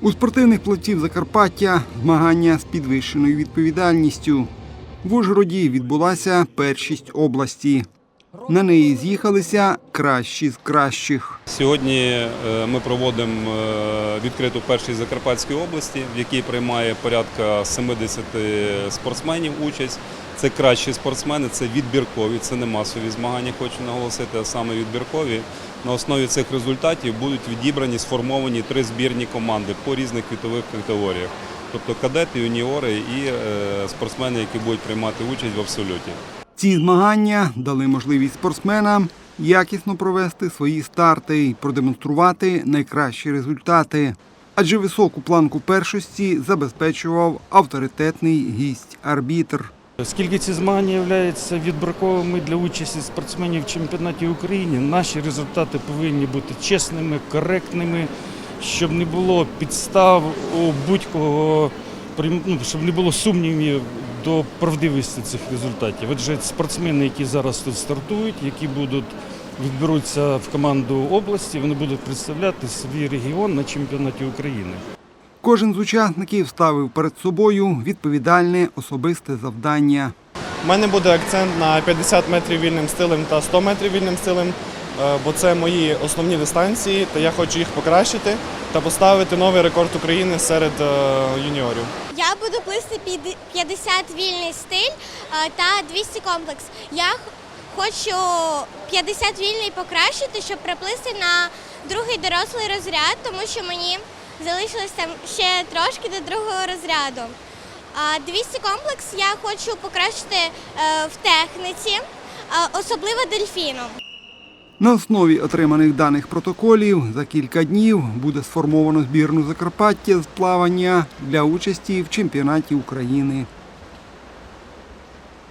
У спортивних плотів Закарпаття змагання з підвищеною відповідальністю. В Ужгороді відбулася першість області. На неї з'їхалися кращі з кращих. Сьогодні е, ми проводимо е, відкриту першість Закарпатської області, в якій приймає порядка 70 спортсменів участь. Це кращі спортсмени, це відбіркові, це не масові змагання, хочу наголосити, а саме відбіркові. На основі цих результатів будуть відібрані, сформовані три збірні команди по різних вітових категоріях. Тобто кадети, юніори і е, спортсмени, які будуть приймати участь в абсолюті. Ці змагання дали можливість спортсменам якісно провести свої старти і продемонструвати найкращі результати. Адже високу планку першості забезпечував авторитетний гість-арбітр. Оскільки ці змагання являються відбраковими для участі спортсменів в чемпіонаті України, наші результати повинні бути чесними, коректними, щоб не було підстав у будь-кого, ну, щоб не було сумнівів до правдивості цих результатів. Отже, спортсмени, які зараз тут стартують, які будуть відберуться в команду області, вони будуть представляти свій регіон на чемпіонаті України. Кожен з учасників ставив перед собою відповідальне особисте завдання. У мене буде акцент на 50 метрів вільним стилем та 100 метрів вільним стилем, бо це мої основні дистанції, та я хочу їх покращити та поставити новий рекорд України серед е, юніорів. Я буду плисти під 50 вільний стиль е, та 200 комплекс. Я хочу 50 вільний покращити, щоб приплисти на другий дорослий розряд, тому що мені залишилось ще трошки до другого розряду. А 200 комплекс я хочу покращити е, в техніці, е, особливо дельфіном. На основі отриманих даних протоколів за кілька днів буде сформовано збірну Закарпаття з плавання для участі в чемпіонаті України.